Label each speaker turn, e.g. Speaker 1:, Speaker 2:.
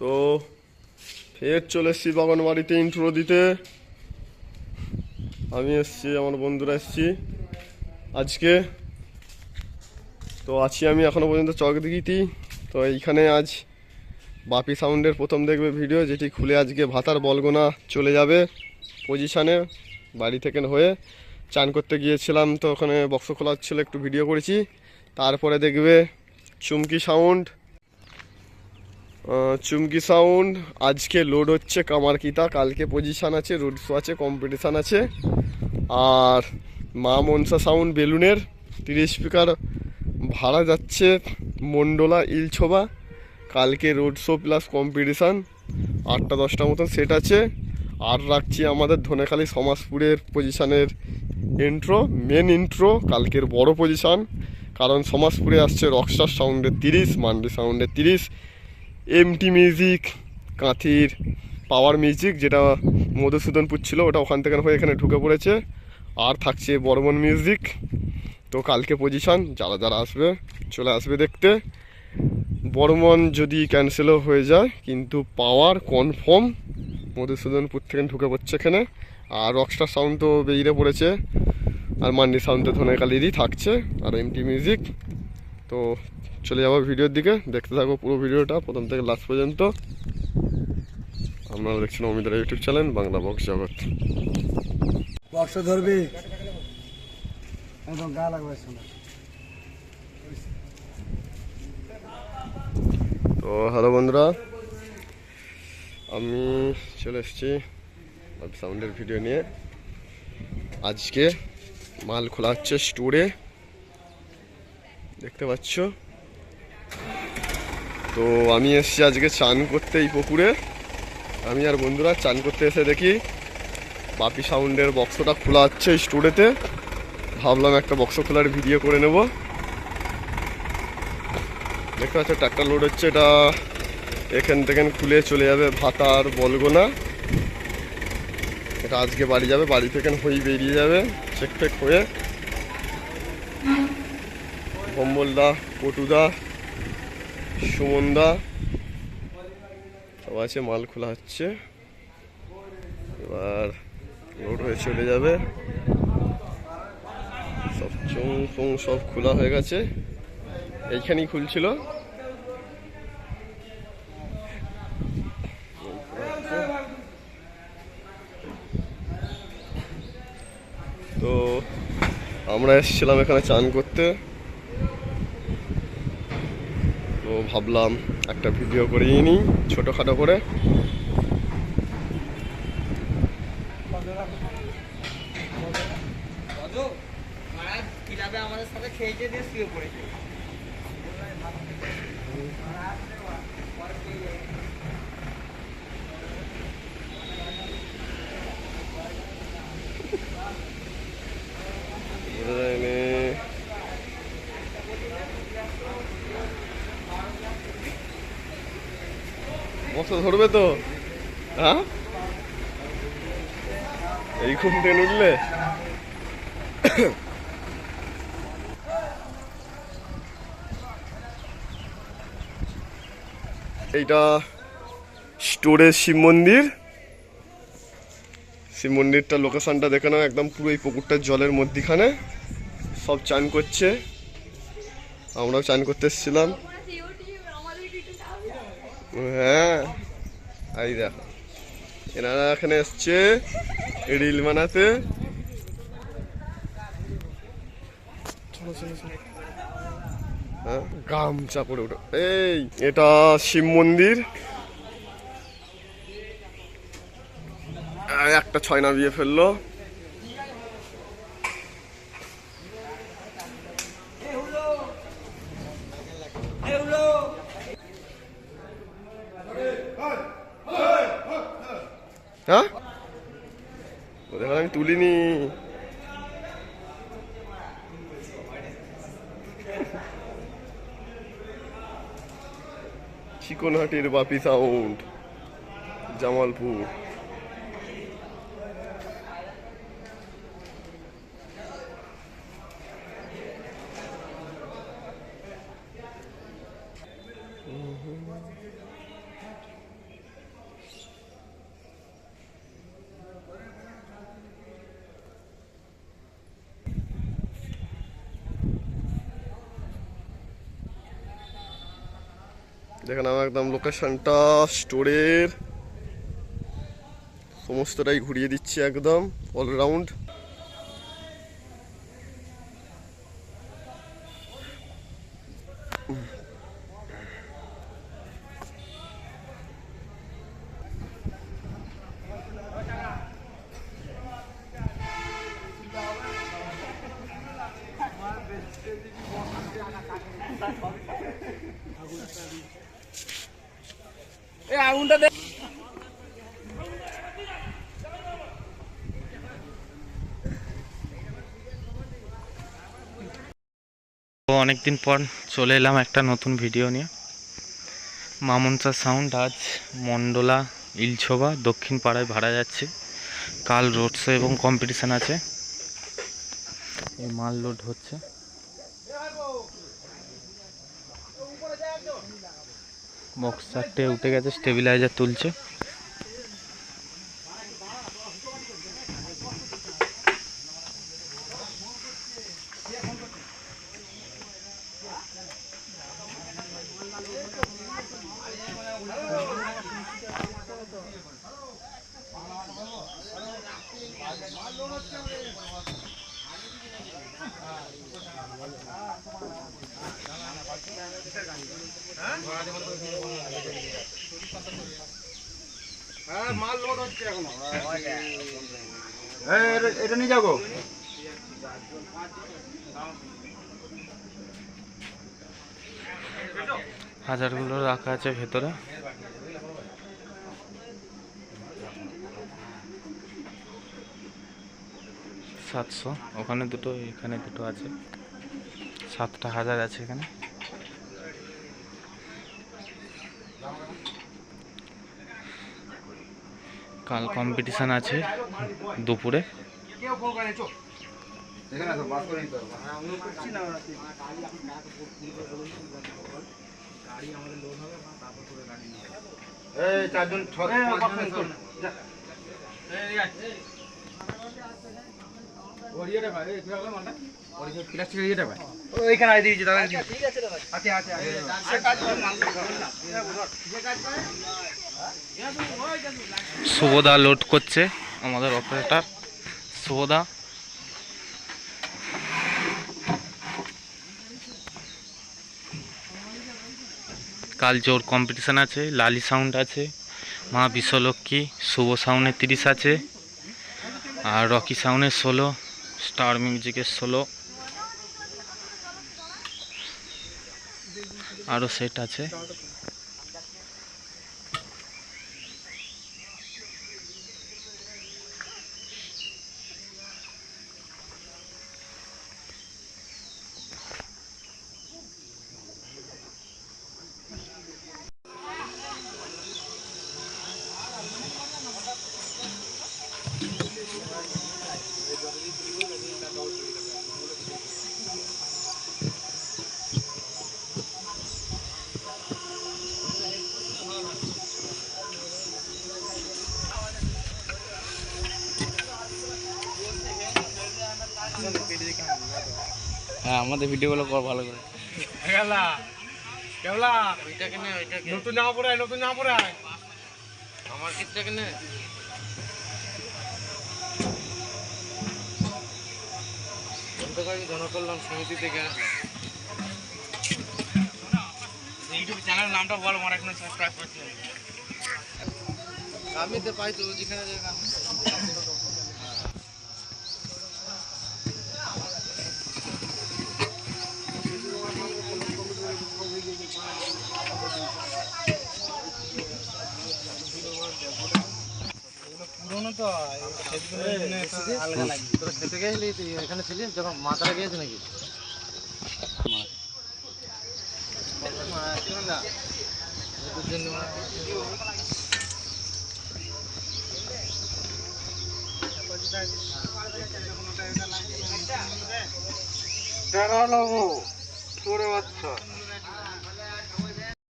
Speaker 1: তো ফের চলে এসছি বাগানবাড়িতে ইন্ট্রো দিতে। আমি এসছি, আমার বন্ধুরা এসছি। আজকে তো আছি আমি এখনও পর্যন্ত চক দিঘিতে। তো এইখানে আজ বাপি সাউন্ডের প্রথম দেখবে ভিডিও, যেটি খুলে আজকে ভাতার বলগোনা চলে যাবে পজিশানে বাড়ি থেকে হয়ে। চান করতে গিয়েছিলাম, তো ওখানে বক্স খোলা ছিল, একটু ভিডিও করেছি। তারপরে দেখবে চুমকি সাউন্ড চুমকি সাউন্ড আজকে লোড হচ্ছে কামারকিতা কালকে পজিশান আছে রোড শো আছে কম্পিটিশান আছে। আর মা মনসা সাউন্ড বেলুনের তিরিশ স্পিকার ভাড়া যাচ্ছে মন্ডলা ইলছোবা। কালকে রোড শো প্লাস কম্পিটিশান আটটা দশটা মতন সেট আছে। আর রাখছি আমাদের ধনেখালি সমাজপুরের পজিশানের ইন্ট্রো মেন ইন্ট্রো কালকের বড় পজিশান কারণ সমাজপুরে আসছে রকস্টার সাউন্ডের তিরিশ, মান্ডি সাউন্ডের তিরিশ। এমটি মিউজিক কাঁথির পাওয়ার মিউজিক যেটা মধুসূদনপুর ছিল, ওটা ওখান থেকে হয়ে এখানে ঢুকে পড়েছে। আর থাকছে বর্মন মিউজিক তো কালকে পজিশন যারা যারা আসবে, চলে আসবে দেখতে। বর্মন যদি ক্যান্সেলও হয়ে যায়, কিন্তু পাওয়ার কনফার্ম মধুসূদনপুর থেকে ঢুকে পড়ছে এখানে। আর রকস্টার সাউন্ড তো বেরিয়ে পড়েছে। আর মান্ডি সাউন্ড তো ধনেকালিরই থাকছে। আর এমটি মিউজিক তো চলে যাব ভিডিওর দিকে। দেখতে থাকব পুরো ভিডিওটা প্রথম থেকে লাস্ট পর্যন্ত। আপনারা দেখছেন অমিতার YouTube channel Bangla box Jagat.
Speaker 2: ধরবি? একদম গা লাগবে
Speaker 1: তো হ্যালো বন্ধুরা আমি চলে এসেছি সাউন্ডের ভিডিও নিয়ে। আজকে মাল খোলা হচ্ছে স্টোরে দেখতে পাচ্ছ? তো আমি এসেছি আজকে চান করতে এই পুকুরে। আমি আর বন্ধুরা চান করতে এসে দেখি, বাপি সাউন্ডের বক্সটা খোলা হচ্ছে স্টোরেতে ভাবলাম একটা বক্স খোলার ভিডিও করে নেব। দেখতে পাচ্ছ ট্রাক্টর লোড হচ্ছে, এটা এখান থেকে খুলে চলে যাবে ভাতার বলগোনা। এটা আজকে বাড়ি যাবে, বাড়ি থেকে হই বেরিয়ে যাবে চেক ফেক হয়ে। কম্বলদা পটুদা সুমনদা। সব আছে, মাল খোলা হচ্ছে। এবার রোড হয়ে চলে যাবে। সব চুং ফুং সব খোলা হয়ে গেছে। এইখানেই খুলছিল। তো আমরা এসেছিলাম এখানে চান করতে তো ভাবলাম একটা ভিডিও করিয়ে নিই ছোটোখাটো করে।
Speaker 3: আমাদের সাথে খেয়েছে দিয়ে শুয়ে পড়েছে
Speaker 1: বক্স ধরবে তো? হ্যাঁ? এই খুব ট্রেন উঠলে? এইটা স্টোরেজ শিব মন্দির। শিব মন্দিরটা লোকেশনটা দেখে নাও, একদম পুরো এই পুকুরটার জলের মধ্যিখানে। সব চান করছে। আমরাও চান করতে এসেছিলাম। হ্যাঁ এই দেখো। এনারা এখানে এসছে রিল বানাতে। হ্যাঁ? গামছা পরে উঠো। এই এটা শিব মন্দির। আর একটা ছয়না নামিয়ে ফেলল হ্যাঁ ওদের আমি তুলিনি চিকনহাটির বাপি সাউন্ড জামালপুর। দেখে আমার একদম লোকেশনটা স্টোরের সমস্তটাই ঘুরিয়ে দিচ্ছি একদম অলরাউন্ড
Speaker 3: আগুনটা
Speaker 4: তো অনেকদিন পর চলে এলাম একটা নতুন ভিডিও নিয়ে। মামনসা সাউন্ড আজ মন্ডলা, ইলছোবা, দক্ষিণ পাড়ায় ভাড়া যাচ্ছে। কাল রোড শো এবং কম্পিটিশান আছে। এই মাল লোড হচ্ছে। বক্স চারটে উঠে গেছে স্টেবিলাইজার তুলছে।
Speaker 2: এটা নিয়ে যাব?
Speaker 4: হাজারগুলো রাখা আছে ভেতরে। সাতশো। ওখানে দুটো এখানে দুটো আছে। সাতটা হাজার আছে এখানে। কাল কম্পিটিশান আছে দুপুরে।
Speaker 2: এখানে আসো বাস করে। এই চারজন
Speaker 4: শুভদা লোড করছে আমাদের অপারেটার। শুভদা কাল জোর কম্পিটিশান আছে লালি সাউন্ড আছে মা বিশ্বলক্ষ্মী শুভ সাউন্ডের তিরিশ আছে আর রকি সাউন্ডের ষোলো। স্টার মিউজিকের সোলো আরও সেট আছে। হ্যাঁ আমাদের ভিডিওগুলো কর ভালো করে।
Speaker 3: নতুন জামা পরে আয়, নতুন জামা পরে আয়। আমার ক্ষেত্রে কেন জনকল্যাণ সমিতি থেকে ইউটিউব চ্যানেল নামটা বল আমার এখনও সাবস্ক্রাইব করছি আমি তো পাই তো যেখানে যেখানে তো আলাদা লাগে তোরা খেতে গেছিলি তুই এখানে ছিলি? যখন মাথায় গিয়েছে নাকি? টাকা নেব তোর বাচ্চা।